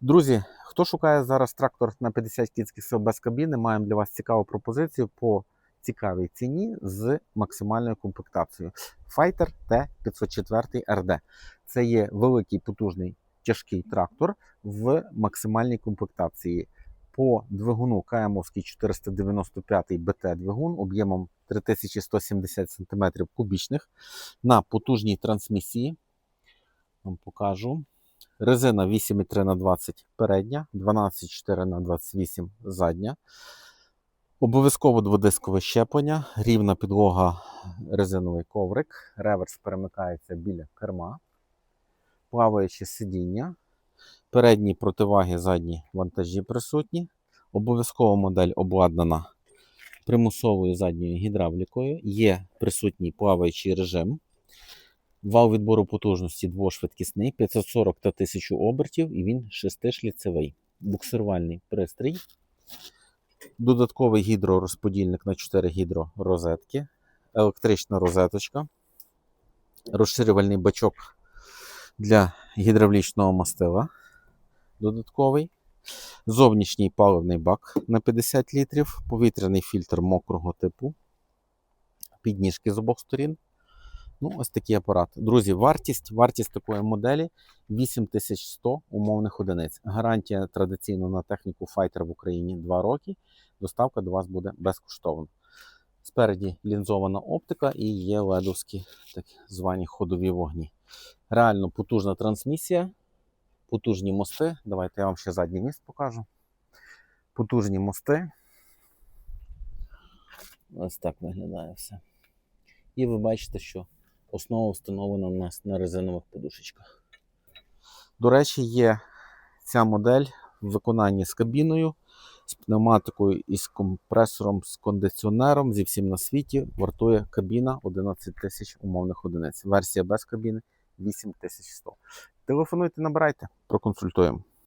Друзі, хто шукає зараз трактор на 50 кінських сил без кабіни, маємо для вас цікаву пропозицію по цікавій ціні з максимальною комплектацією. Fighter T504 RD. Це є великий потужний тяжкий трактор в максимальній комплектації. По двигуну КМовський 495 БТ двигун об'ємом 3170 см кубічних на потужній трансмісії. Вам покажу. Резина 8,3 на 20 передня, 12,4 на 28 задня. Обов'язково дводискове щеплення, рівна підлога, резиновий коврик, реверс перемикається біля керма, плаваюче сидіння, передні противаги, задні вантажі присутні. Обов'язково модель обладнана примусовою задньою гідравлікою. Є присутній плаваючий режим. Вал відбору потужності двошвидкісний, 540 та 1000 обертів, і він шестишліцевий. Буксирувальний пристрій. Додатковий гідророзподільник на 4 гідророзетки, електрична розеточка, розширювальний бачок для гідравлічного мастила. Додатковий. Зовнішній паливний бак на 50 літрів, повітряний фільтр мокрого типу, підніжки з обох сторін. Ну, ось такий апарат. Друзі, вартість, вартість такої моделі 8100 умовних одиниць. Гарантія традиційно на техніку Fighter в Україні 2 роки. Доставка до вас буде безкоштовна. Спереді лінзована оптика і є ледовські так звані ходові вогні. Реально потужна трансмісія, потужні мости. Давайте я вам ще задній міст покажу. Потужні мости. Ось так виглядає все. І ви бачите, що основа встановлена у нас на резинових подушечках. До речі, є ця модель в виконанні з кабіною, з пневматикою і з компресором, з кондиціонером зі всім на світі. Вартує кабіна 11 тисяч умовних одиниць. Версія без кабіни 8100. Телефонуйте, набирайте, проконсультуємо.